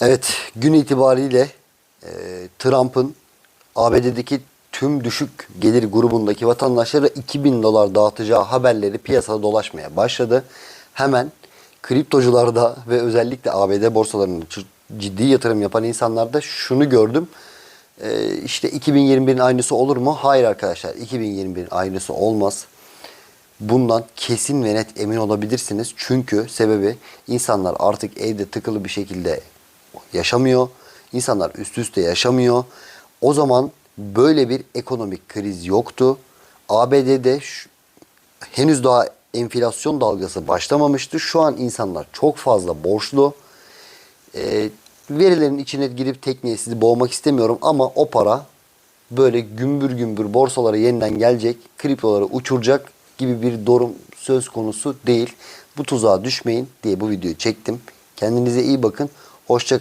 Evet, gün itibariyle e, Trump'ın ABD'deki tüm düşük gelir grubundaki vatandaşlara 2000 dolar dağıtacağı haberleri piyasada dolaşmaya başladı. Hemen kriptocularda ve özellikle ABD borsalarında ciddi yatırım yapan insanlarda şunu gördüm. E, işte 2021'in aynısı olur mu? Hayır arkadaşlar, 2021'in aynısı olmaz. Bundan kesin ve net emin olabilirsiniz. Çünkü sebebi insanlar artık evde tıkılı bir şekilde yaşamıyor. İnsanlar üst üste yaşamıyor. O zaman böyle bir ekonomik kriz yoktu. ABD'de şu- henüz daha enflasyon dalgası başlamamıştı. Şu an insanlar çok fazla borçlu. Ee, verilerin içine girip tekniğe sizi boğmak istemiyorum ama o para böyle gümbür gümbür borsalara yeniden gelecek, kriptoları uçuracak gibi bir durum söz konusu değil. Bu tuzağa düşmeyin diye bu videoyu çektim. Kendinize iyi bakın. Hoşçakalın.